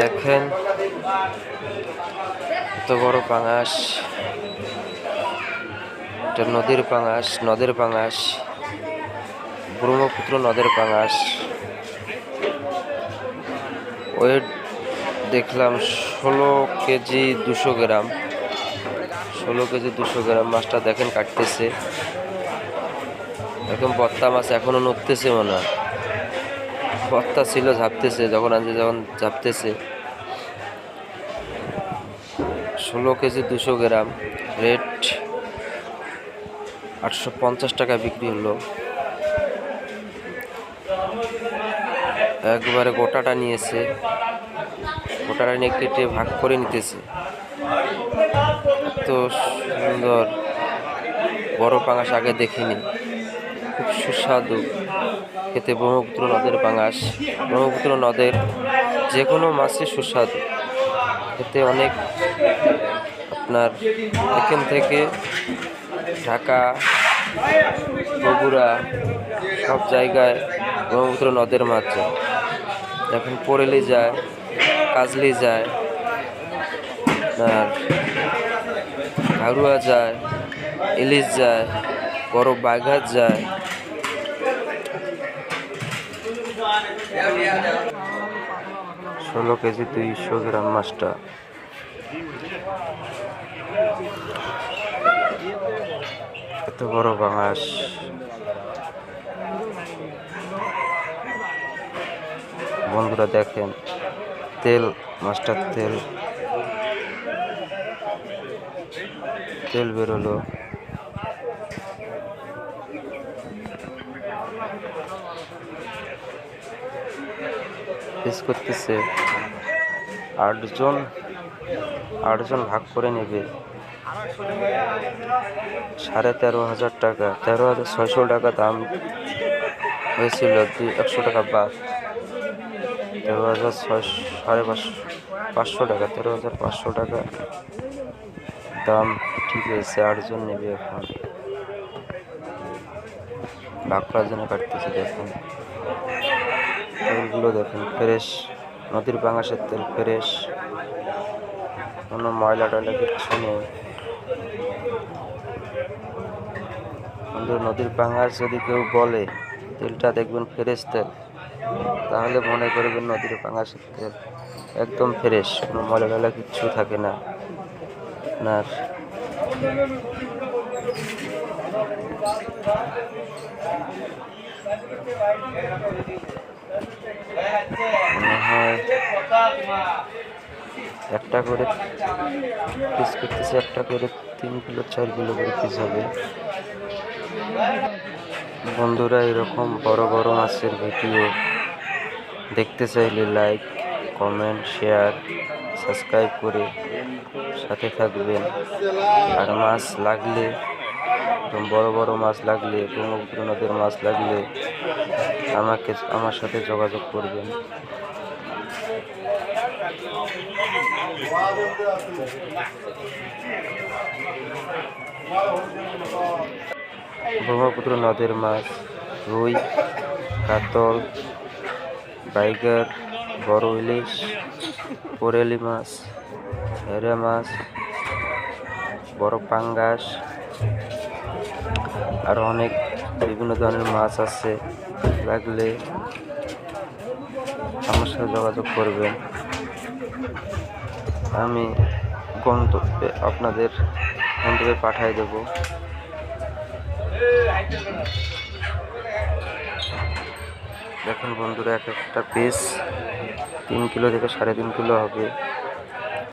দেখেন এত বড় পাঙাশ। এটা নদীর পাঙাশ, নদের পাঙাশ, ব্রহ্মপুত্র নদের পাঙাশ। ওয়েট দেখলাম ষোলো কেজি দুশো গ্রাম। ষোলো কেজি দুশো গ্রাম মাছটা দেখেন কাটতেছে। এরকম বত্তা মাছ এখনও নড়তেছে মনে হয়। বত্তা ছিল, ঝাপতেছে, যখন আনছে যখন ঝাপতেছে। ষোলো কেজি দুশো গ্রাম, রেট আটশো পঞ্চাশ টাকা বিক্রি হলো। একবারে গোটাটা নিয়েছে। গোটাটা নিয়ে কেটে ভাগ করে নিতেছে। এত সুন্দর। বড় পাঙাশ আগে দেখিনি। খুব সুস্বাদু। খেতে ব্রহ্মপুত্র নদের পাঙাশ, ব্রহ্মপুত্র নদের যে কোনো মাছই সুস্বাদু। খেতে অনেক আপনার এখান থেকে ঢাকা, বগুড়া সব জায়গায় ব্রহ্মপুত্র নদের মাছ যায়। এখন পরেলি যায়, কাজলি যায়, আপনার ঘাড়ুয়া যায়, ইলিশ যায়, বড় বাঘাত যায় ষোলো কেজি দুইশো গ্রাম মাছটা। এত বড় বাঙাস বন্ধুরা দেখেন, তেল, মাছটার তেল। তেল বেরোলো। পিস করতেছে। আটজন আটজন ভাগ করে নেবে। সাড়ে তেরো হাজার টাকা। তেরো হাজার ছয়শো টাকা দাম হয়েছিল, দুই, একশো টাকা বাদ তেরো হাজার ছয়শো, সাড়ে পাঁচশো পাঁচশো টাকা, তেরো হাজার পাঁচশো টাকা দাম ঠিক হয়েছে, আটজন নেবে এখন। ভাগ করার জন্য কাটতেছে দেখুন। তেলগুলো দেখুন, ফ্রেশ, নদীর বাঙাশের তেল ফ্রেশ। কোনো ময়লা টয়লা কিচ্ছু নেই। কিন্তু নদীর পাঙাশ যদি কেউ বলে, তেলটা দেখবেন ফ্রেশ তেল, তাহলে মনে করবেন নদীর পাঙাশের তেল একদম ফ্রেশ, কোনো ময়লা টয়লা কিচ্ছু থাকে না। আপনার হয় একটা করে পিস করতেছে, একটা করে তিন কিলো, চার কিলো করে পিস হবে। বন্ধুরা, এরকম বড় বড় মাছের ভিডিও দেখতে চাইলে লাইক কমেন্ট শেয়ার সাবস্ক্রাইব করে সাথে থাকবেন। আর মাছ লাগলে এরকম বড় বড় মাছ লাগলে ব্রহ্মপুত্র নদীর মাছ লাগলে আমাকে, আমার সাথে যোগাযোগ করবেন। ব্রহ্মপুত্র নদের মাছ রুই কাতল বাইগার বড় ইলিশ কোরেলি মাছ হেরে মাছ বড় পাঙ্গাস আর অনেক বিভিন্ন ধরনের মাছ আছে। লাগলে আমার সাথে যোগাযোগ করবেন। আমি গন্তব্যে আপনাদের গন্তব্যে পাঠিয়ে দেব। দেখুন বন্ধুরা, এক একটা পিস তিন কিলো থেকে সাড়ে তিন কিলো হবে।